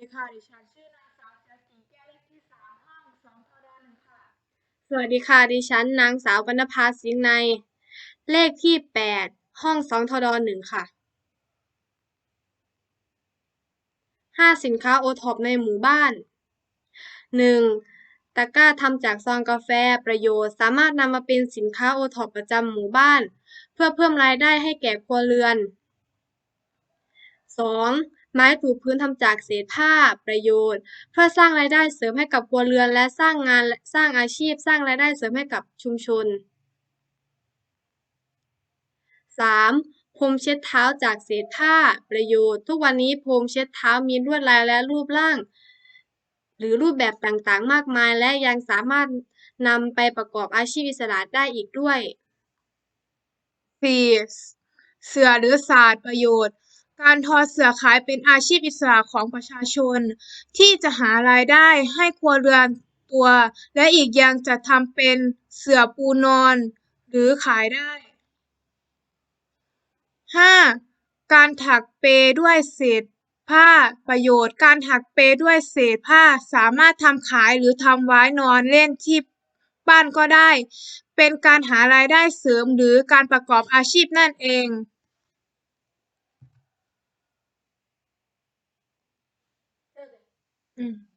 ดีค่ะ ดิฉันชื่อนางสาวจันจิแก้วเลขที่สามห้องสองทดหนึ่งค่ะ สวัสดีค่ะ ดิฉันนางสาววรรณภาสิงห์ใน เลขที่แปดห้องสองทดหนึ่งค่ะห้าสินค้าโอท็อปในหมู่บ้านหนึ่งตะกร้าทำจากซองกาแฟประโยชน์ สามารถนำมาเป็นสินค้าโอท็อปประจำหมู่บ้าน เพื่อเพิ่มรายได้ให้แก่ครัวเรือน สองไม้ถูพื้นทำจากเศษผ้าประโยชน์ เพื่อสร้างรายได้เสริมให้กับครัวเรือน และสร้างงานสร้างอาชีพ สร้างรายได้เสริมให้กับชุมชนสามพรมเช็ดเท้าจากเศษผ้าประโยชน์ ทุกวันนี้พรมเช็ดเท้ามีลวดลายและรูปร่าง หรือรูปแบบต่างๆ มากมาย และยังสามารถนำไปประกอบอาชีพอิสระได้อีกด้วยสี่เสือหรือศาสตร์ประโยชน์ การทอเสือขายเป็นอาชีพอิสระของประชาชน ที่จะหารายได้ให้ครัวเรือนตัว และอีกอยังจะทำเป็นเสื่อปูนอน หรือขายได้ห้าการถักเปด้วยเศษผ้าประโยชน์ การถักเปด้วยเศษผ้าสามารถทำขายหรือทำไว้นอนเล่นที่บ้านก็ได้ เป็นการหารายได้เสริมหรือการประกอบอาชีพนั่นเอง อืม